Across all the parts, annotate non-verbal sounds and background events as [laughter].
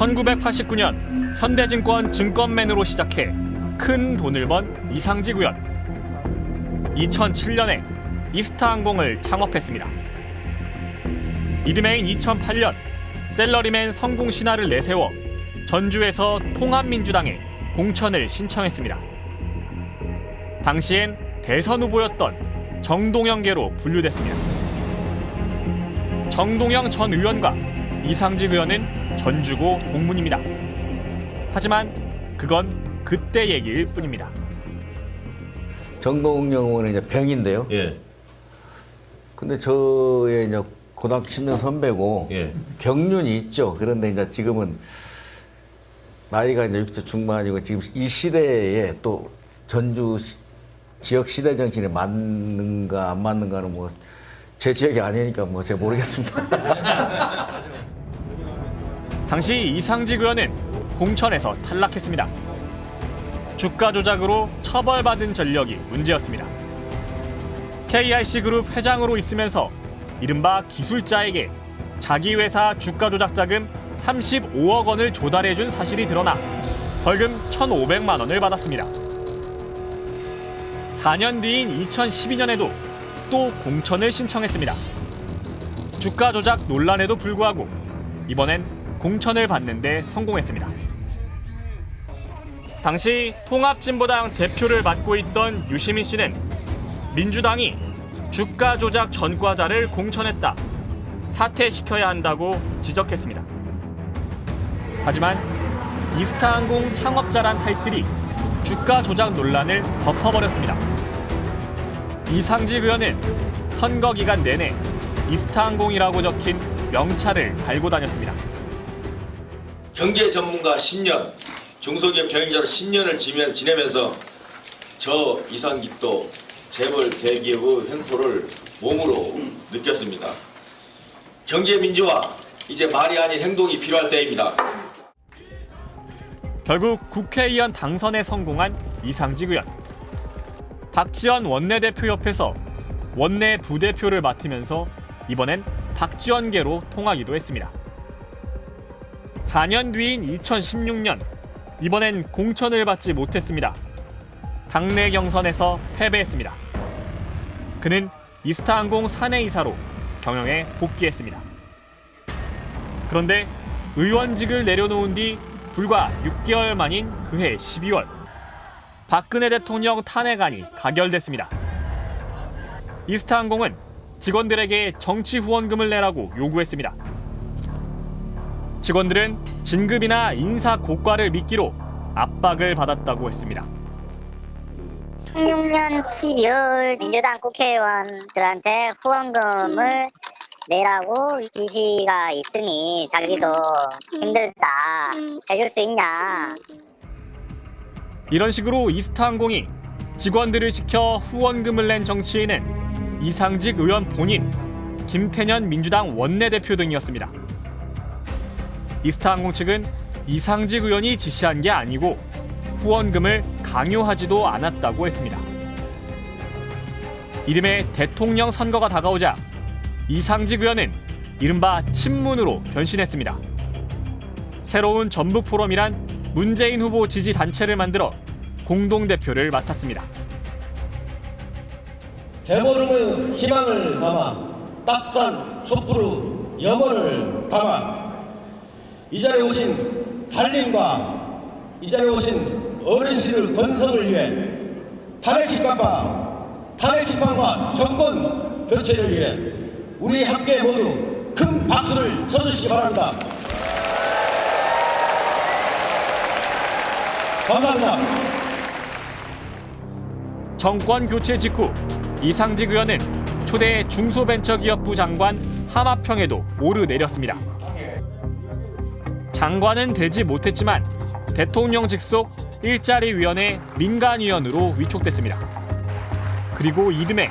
1989년 현대증권 증권맨으로 시작해 큰 돈을 번 의원. 2007년에 이스타항공을 창업했습니다. 이듬해인 2008년 셀러리맨 성공 신화를 내세워 전주에서 통합민주당에 공천을 신청했습니다. 당시엔 대선 후보였던 정동영계로 분류됐습니다. 정동영 전 의원과 이상직 의원은 전주고 동문입니다. 하지만 그건 그때 얘기일 뿐입니다. 정동영 의원은 이제 병인데요. 예. 근데 저의 이제 고등학교 10년 선배고 예. 경륜이 있죠. 그런데 이제 지금은 나이가 이제 60대 중반이고 지금 이 시대에 또 전주 시- 지역 시대 정신에 맞는가 안 맞는가는 뭐 제 지역이 아니니까 뭐 제가 모르겠습니다. [laughs] 당시 이상직 의원은 공천에서 탈락했습니다. 주가 조작으로 처벌받은 전력이 문제였습니다. KIC 그룹 회장으로 있으면서 이른바 기술자에게 자기 회사 주가 조작 자금 35억 원을 조달해 준 사실이 드러나 벌금 1,500만 원을 받았습니다. 4년 뒤인 2012년에도 또 공천을 신청했습니다. 주가 조작 논란에도 불구하고 이번엔 공천을 받는데 성공했습니다. 당시 통합진보당 대표를 맡고 있던 유시민 씨는 민주당이 주가 조작 전과자를 공천했다. 사퇴시켜야 한다고 지적했습니다. 하지만 이스타항공 창업자란 타이틀이 주가 조작 논란을 덮어버렸습니다. 이상직 의원은 선거 기간 내내 이스타항공이라고 적힌 명찰을 달고 다녔습니다. 경제 전문가 10년, 중소기업 경영자로 10년을 지내- 지내면서 저 이상직도 재벌 대기업의 횡포를 몸으로 느꼈습니다. 경제 민주화 이제 말이 아닌 행동이 필요할 때입니다. 결국 국회의원 당선에 성공한 이상직 의원. 박지원 원내대표 옆에서 원내 부대표를 맡으면서 이번엔 박지원계로 통하기도 했습니다. 4년 뒤인 2016년 이번엔 공천을 받지 못했습니다. 당내 경선에서 패배했습니다. 그는 이스타항공 사내이사로 경영에 복귀했습니다. 그런데 의원직을 내려놓은 뒤 불과 6개월 만인 그해 12월 박근혜 대통령 탄핵안이 가결됐습니다. 이스타항공은 직원들에게 정치 후원금을 내라고 요구했습니다. 직원들은 진급이나 인사 고과를 미끼로 압박을 받았다고 했습니다. 16년 12월 민주당 국회의원들한테 후원금을 내라고 지시가 있으니 자기도 힘들다 해줄 수 있냐 이런 식으로 이스타항공이 직원들을 시켜 후원금을 낸 정치인은 이상직 의원 본인, 김태년 민주당 원내대표 등이었습니다. 이스타항공 측은 이상직 의원이 지시한 게 아니고 후원금을 강요하지도 않았다고 했습니다. 이듬해 대통령 선거가 다가오자 이상직 의원은 이른바 친문으로 변신했습니다. 새로운 전북 포럼이란 문재인 후보 지지 단체를 만들어 공동 대표를 맡았습니다. 대보름의 희망을 담아 따뜻한 촛불의 염원을 담아 이 자리에 오신 달님과 이 자리에 오신 어르신의 건성을 위해 탄핵 심판과 탄핵 심판과 정권 교체를 위해 우리 함께 모두 큰 박수를 쳐주시기 바랍니다. 감사합니다. 정권 교체 직후 이상직 의원은 초대 중소벤처기업부 장관 하마평에도 오르내렸습니다. 장관은 되지 못했지만 대통령 직속 일자리위원회 민간위원으로 위촉됐습니다. 그리고 이듬해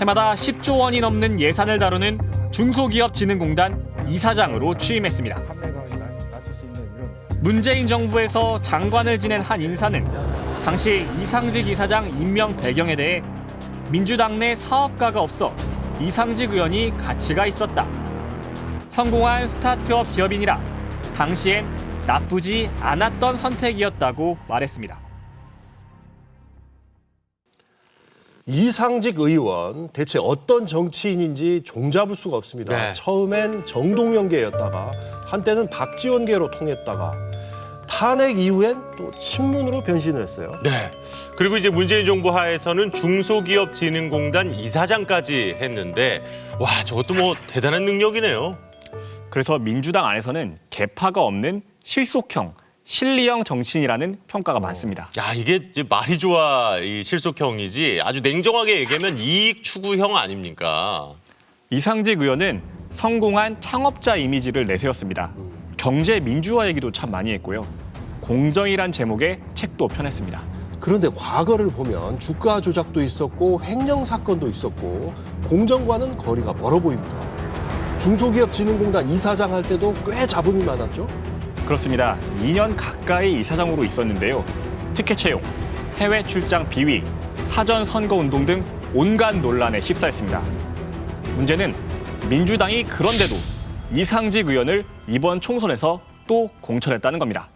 해마다 10조 원이 넘는 예산을 다루는 중소기업진흥공단 이사장으로 취임했습니다. 문재인 정부에서 장관을 지낸 한 인사는 당시 이상직 이사장 임명 배경에 대해 민주당 내 사업가가 없어 이상직 의원이 가치가 있었다. 성공한 스타트업 기업인이라 당시엔 나쁘지 않았던 선택이었다고 말했습니다. 이상직 의원 대체 어떤 정치인인지 종잡을 수가 없습니다. 네. 처음엔 정동영계였다가 한때는 박지원계로 통했다가 탄핵 이후엔 또 친문으로 변신을 했어요. 네. 그리고 이제 문재인 정부 하에서는 중소기업진흥공단 이사장까지 했는데 와 저것도 뭐 대단한 능력이네요. 그래서 민주당 안에서는 개파가 없는 실속형, 실리형 정치인이라는 평가가 많습니다. 야 이게 이제 말이 좋아 이 실속형이지 아주 냉정하게 얘기하면 이익 추구형 아닙니까? 이상직 의원은 성공한 창업자 이미지를 내세웠습니다. 경제 민주화 얘기도 참 많이 했고요. 공정이란 제목의 책도 펴냈습니다. 그런데 과거를 보면 주가 조작도 있었고 횡령 사건도 있었고 공정과는 거리가 멀어 보입니다. 중소기업진흥공단 이사장 할 때도 꽤 잡음이 많았죠. 그렇습니다. 2년 가까이 이사장으로 있었는데요. 특혜 채용, 해외 출장 비위, 사전 선거 운동 등 온갖 논란에 휩싸였습니다. 문제는 민주당이 그런데도 이상직 의원을 이번 총선에서 또 공천했다는 겁니다.